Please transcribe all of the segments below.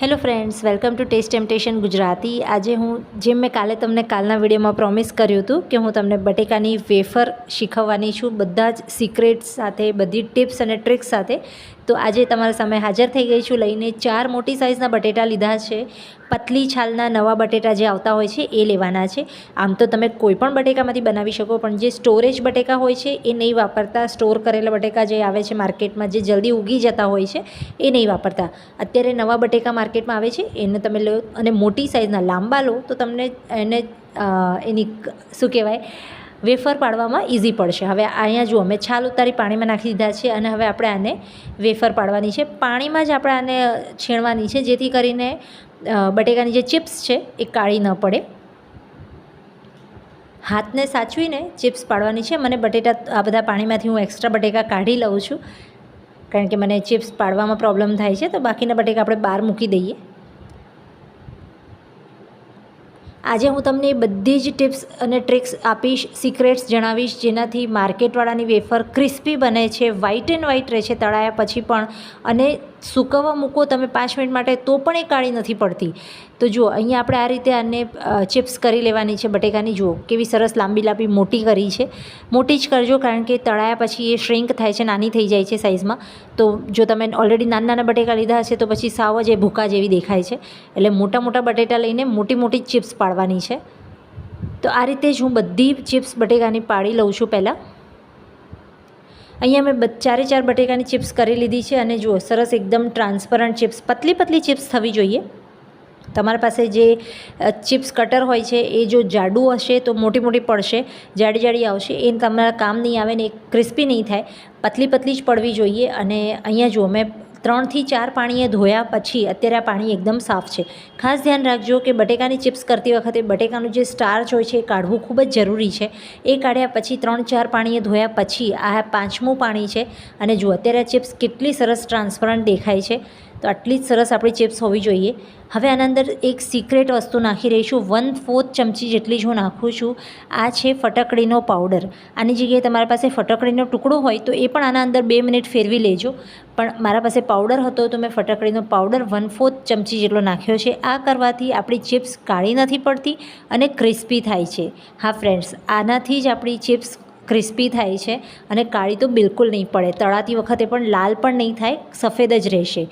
Hello friends, welcome to taste temptation Gujarati. આજે હું, જેમ મેં કાલે તમને કાલના વિડીયોમાં પ્રોમિસ કર્યું હતું કે હું તમને બટેકાની વેફર શીખવવાની છું, બધા જ સિક્રેટ્સ સાથે, બધી ટિપ્સ અને ટ્રિક્સ સાથે. તો આજે તમારા સામે હાજર થઈ ગઈ છું, લઈને ચાર મોટી સાઇઝના બટેટા લીધા છે. પતલી છાલના નવા બટેટા જે આવતા હોય છે, એ લેવાના છે. આમ તો તમે કોઈપણ બટેકામાંથી બનાવી શકો, પણ જે સ્ટોરેજ બટેકા હોય છે, એ નહીં વાપરતા. સ્ટોર કરેલા બટેકા જે આવે છે માર્કેટમાં જે જલ્દી ઉગી જતા હોય છે, એ નહીં વાપરતા. અત્યારે નવા બટેકા માર્કેટમાં આવે છે, એને તમે લો અને મોટી સાઇઝના લાંબા લો, તો તમને એને એની શું કહેવાય, વેફર પાડવામાં ઇઝી પડશે. હવે અહીંયા જુઓ, મેં છાલ ઉતારી પાણીમાં નાખી દીધા છે અને હવે આપણે આને વેફર પાડવાની છે. પાણીમાં જ આપણે આને છીણવાની છે, જેથી કરીને બટેકાની જે ચિપ્સ છે, એ કાળી ન પડે. હાથને સાચવીને ચિપ્સ પાડવાની છે. મને બટેટા, આ બધા પાણીમાંથી હું એક્સ્ટ્રા બટેકા કાઢી લઉં છું. કારણ કે મને ચિપ્સ પાડવામાં પ્રોબ્લેમ થાય છે, તો બાકીના બટેકા આપણે બહાર મૂકી દઈએ. આજે હું તમને બધી જ ટિપ્સ અને ટ્રિક્સ આપીશ, સિક્રેટ્સ જણાવીશ, જેનાથી માર્કેટવાળાની વેફર ક્રિસ્પી બને છે વ્હાઇટ એન્ડ વ્હાઇટ રહે છે તળાયા પછી પણ. અને સૂકવવા મૂકો તમે પાંચ મિનિટ માટે તો પણ એ કાળી નથી પડતી. તો જુઓ, અહીંયા આપણે આ રીતે આને ચિપ્સ કરી લેવાની છે બટેકાની. જુઓ, કેવી સરસ લાંબી લાંબી મોટી કરી છે. મોટી જ કરજો કારણ કે તળાયા પછી એ શ્રિંક થાય છે, નાની થઈ જાય છે સાઇઝમાં તો જો તમે ઓલરેડી નાના નાના બટેકા લીધા હશે તો પછી સાવ જ એ ભૂકા જેવી દેખાય છે. એટલે મોટા મોટા બટેટા લઈને મોટી મોટી ચિપ્સ પાડવાની છે. તો આ રીતે જ હું બધી ચિપ્સ બટેકાની પાડી લઉં છું પહેલાં. અહીંયા મેં ચારે ચાર બટેકાની ચિપ્સ કરી લીધી છે અને જુઓ, સરસ એકદમ ટ્રાન્સપરન્ટ ચિપ્સ, પતલી પતલી ચિપ્સ થવી જોઈએ. તમારા પાસે જે ચિપ્સ કટર હોય છે, એ જો જાડું હશે તો મોટી મોટી પડશે, જાડી જાડી આવશે, એ તમારા કામ નહીં આવે ને ક્રિસ્પી નહીં થાય. પતલી પતલી જ પડવી જોઈએ અને અહીંયા જુઓ, મેં ત્રણથી ચાર પાણીએ ધોયા પછી અત્યારે આ પાણી એકદમ સાફ છે. ખાસ ધ્યાન રાખજો કે બટેકાની ચિપ્સ કરતી વખતે બટેકાનું જે સ્ટાર્ચ હોય છે એ કાઢવું ખૂબ જ જરૂરી છે. એ કાઢ્યા પછી ત્રણ ચાર પાણીએ ધોયા પછી આ પાંચમું પાણી છે. અને જુઓ, અત્યારે આ ચિપ્સ કેટલી સરસ ટ્રાન્સપરન્ટ દેખાય છે. તો આટલી જ સરસ આપણી ચિપ્સ હોવી જોઈએ. હવે આના અંદર એક સિક્રેટ વસ્તુ નાખી રહી છું. વન ફોર્થ ચમચી જેટલી જ હું નાખું છું. આ છે ફટકડીનો પાવડર આની જગ્યાએ તમારા પાસે ફટકડીનો ટુકડો હોય તો એ પણ આના અંદર બે મિનિટ ફેરવી લેજો. પણ મારા પાસે પાવડર હતો તો મેં ફટકડીનો પાવડર વન ફોર્થ ચમચી જેટલો નાખ્યો છે. આ કરવાથી આપણી ચિપ્સ કાળી નથી પડતી અને ક્રિસ્પી થાય છે. હા ફ્રેન્ડ્સ આનાથી જ આપણી ચિપ્સ ક્રિસ્પી થાય છે અને કાળી તો બિલકુલ નહીં પડે. તળાતી વખતે પણ લાલ પણ નહીં થાય, સફેદ જ રહેશે.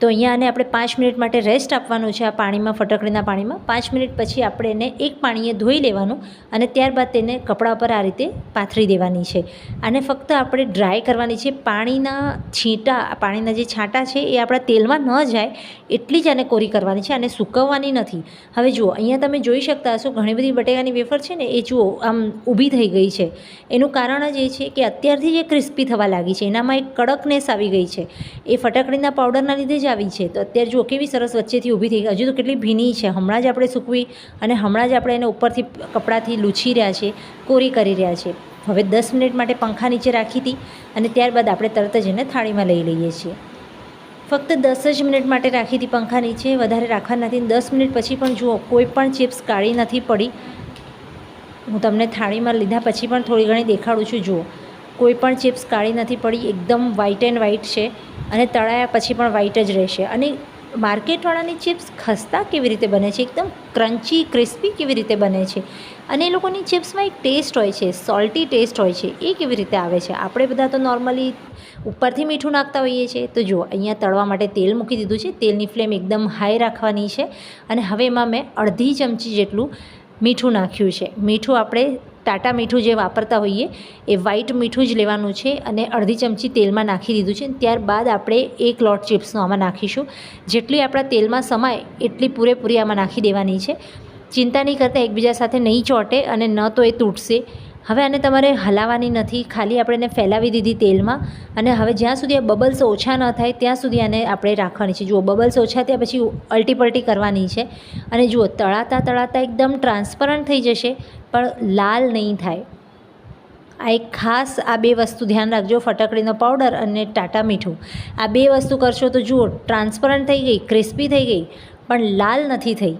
તો અહીંયા આને આપણે પાંચ મિનિટ માટે રેસ્ટ આપવાનું છે આ પાણીમાં, ફટકડીના પાણીમાં. પાંચ મિનિટ પછી આપણે એને એક પાણીએ ધોઈ લેવાનું અને ત્યારબાદ તેને કપડા પર આ રીતે પાથરી દેવાની છે. આને ફક્ત આપણે ડ્રાય કરવાની છે. પાણીના છીંટા, પાણીના જે છાંટા છે એ આપણા તેલમાં ન જાય એટલી જ આને કોરી કરવાની છે. અને સૂકવવાની નથી. હવે જુઓ, અહીંયા તમે જોઈ શકતા હશો ઘણી બધી બટેકાની વેફર છે ને એ જુઓ, આમ ઊભી થઈ ગઈ છે. એનું કારણ જ એ છે કે અત્યારથી જે ક્રિસ્પી થવા લાગી છે. એનામાં એક કડકનેસ આવી ગઈ છે. એ ફટકડીના પાવડરના લીધે આવી છે. તો અત્યારે જુઓ, કેવી સરસ વચ્ચેથી ઊભી થઈ હજુ તો કેટલી ભીની છે. હમણાં જ આપણે સૂકવી અને હમણાં જ આપણે એને ઉપરથી કપડાથી લૂછી રહ્યા છે, કોરી કરી રહ્યા છે. હવે દસ મિનિટ માટે પંખા નીચે રાખી હતી અને ત્યારબાદ આપણે તરત જ એને થાળીમાં લઈ લઈએ છીએ. ફક્ત દસ જ મિનિટ માટે રાખી હતી પંખા નીચે, વધારે રાખવા નથી. દસ મિનિટ પછી પણ જુઓ, કોઈ પણ ચિપ્સ કાળી નથી પડી. હું તમને થાળીમાં લીધા પછી પણ થોડી ઘણી દેખાડું છું. જુઓ, કોઈ પણ ચિપ્સ કાળી નથી પડી. એકદમ વ્હાઇટ એન્ડ વ્હાઇટ છે. અને તળાયા પછી પણ વ્હાઈટ જ રહેશે. અને માર્કેટવાળાની ચિપ્સ ખસ્તા કેવી રીતે બને છે? એકદમ ક્રન્ચી ક્રિસ્પી કેવી રીતે બને છે? અને એ લોકોની ચિપ્સમાં એક ટેસ્ટ હોય છે સોલ્ટી ટેસ્ટ હોય છે, એ કેવી રીતે આવે છે? આપણે બધા તો નોર્મલી ઉપરથી મીઠું નાખતા હોઈએ છીએ. તો જુઓ, અહીંયા તળવા માટે તેલ મૂકી દીધું છે. તેલની ફ્લેમ એકદમ હાઈ રાખવાની છે. અને હવે એમાં મેં અડધી ચમચી જેટલું મીઠું નાખ્યું છે. મીઠું આપણે ટાટા મીઠું જે વાપરતા હોઈએ, એ વ્હાઈટ મીઠું જ લેવાનું છે અને અડધી ચમચી તેલમાં નાખી દીધું છે. ત્યારબાદ આપણે એક લોટ ચિપ્સનું આમાં નાખીશું. જેટલી આપણા તેલમાં સમાય, એટલી પૂરેપૂરી આમાં નાખી દેવાની છે. ચિંતા નહીં કરતા, એકબીજા સાથે નહીં ચોંટે અને ન તો એ તૂટશે. હવે આને તમારે હલાવવાની નથી. ખાલી આપણે એને ફેલાવી દીધી તેલમાં અને હવે જ્યાં સુધી આ બબલ્સ ઓછા ન થાય, ત્યાં સુધી આને આપણે રાખવાની છે. જુઓ, બબલ્સ ઓછા થયા પછી અલ્ટીપલ્ટી કરવાની છે. અને જુઓ તળાતા તળાતા એકદમ ટ્રાન્સપરન્ટ થઈ જશે. પણ લાલ નહીં થાય. આ એક ખાસ આ બે વસ્તુ ધ્યાન રાખજો. ફટકડીનો પાવડર અને ટાટા મીઠું. આ બે વસ્તુ કરશો તો જુઓ ટ્રાન્સપરન્ટ થઈ ગઈ ક્રિસ્પી થઈ ગઈ, પણ લાલ નથી થઈ.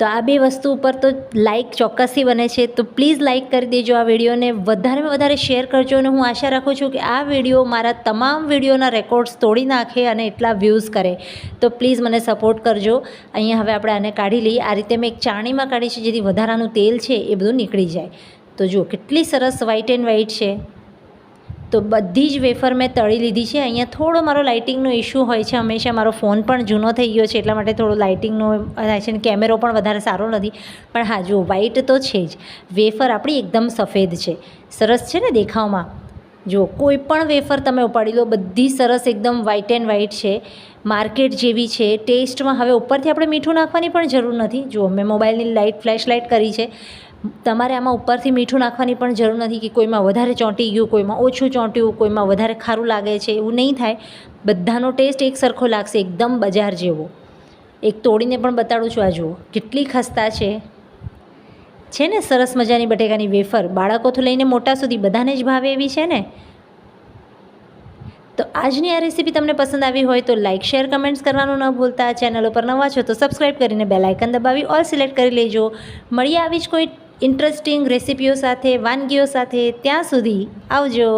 તો આ બે વસ્તુ ઉપર તો લાઇક ચોક્કસથી બને છે. તો પ્લીઝ લાઇક કરી દેજો આ વિડીયોને. વધારેમાં વધારે શેર કરજો અને હું આશા રાખું છું કે આ વીડિયો મારા તમામ વિડીયોના રેકોર્ડ્સ તોડી નાખે અને એટલા વ્યૂઝ કરે. તો પ્લીઝ મને સપોર્ટ કરજો. અહીંયા હવે આપણે આને કાઢી લઈએ. આ રીતે મેં એક ચાણીમાં કાઢી છે જેથી વધારાનું તેલ છે એ બધું નીકળી જાય. તો જુઓ કેટલી સરસ વ્હાઇટ એન્ડ વ્હાઇટ છે. તો બધી જ વેફર મેં તળી લીધી છે. અહીંયા થોડો મારો લાઇટિંગનો ઇશ્યુ હોય છે. હંમેશા મારો ફોન પણ જૂનો થઈ ગયો છે, એટલા માટે થોડો લાઇટિંગનો થાય છે અને કેમેરો પણ વધારે સારો નથી. પણ હા, જુઓ વ્હાઇટ તો છે જ. વેફર આપણી એકદમ સફેદ છે. સરસ છે ને દેખાવમાં? જો કોઈ પણ વેફર તમે ઉપાડી લો, બધી સરસ એકદમ વ્હાઇટ એન્ડ વ્હાઇટ છે. માર્કેટ જેવી છે. ટેસ્ટમાં હવે ઉપરથી આપણે મીઠું નાખવાની પણ જરૂર નથી. જો મેં મોબાઈલની લાઇટ ફ્લેશ લાઇટ કરી છે. તમારે આમાં ઉપરથી મીઠું નાખવાની પણ જરૂર નથી કે કોઈમાં વધારે ચોંટી ગયું, કોઈમાં ઓછું ચોંટ્યું, કોઈમાં વધારે ખારું લાગે છે, એવું નહીં થાય. બધાનો ટેસ્ટ એક સરખો લાગશે, એકદમ બજાર જેવો. એક તોડીને પણ બતાડું છું આ જુઓ, કેટલી ખસ્તા છે. છે ને સરસ મજાની બટેકાની વેફર, બાળકોથી લઈને મોટા સુધી બધાને જ ભાવે એવી છે ને? તો આજની આ રેસીપી તમને પસંદ આવી હોય તો લાઇક શેર, કમેન્ટ્સ કરવાનું ન ભૂલતા. ચેનલ ઉપર નવા છો તો સબસ્ક્રાઈબ કરીને બેલ આઇકન દબાવી, ઓલ સિલેક્ટ કરી લેજો. મળીએ આવી જ કોઈ ઇન્ટરેસ્ટિંગ રેસીપીઓ સાથે વાનગીઓ સાથે ત્યાં સુધી આવજો.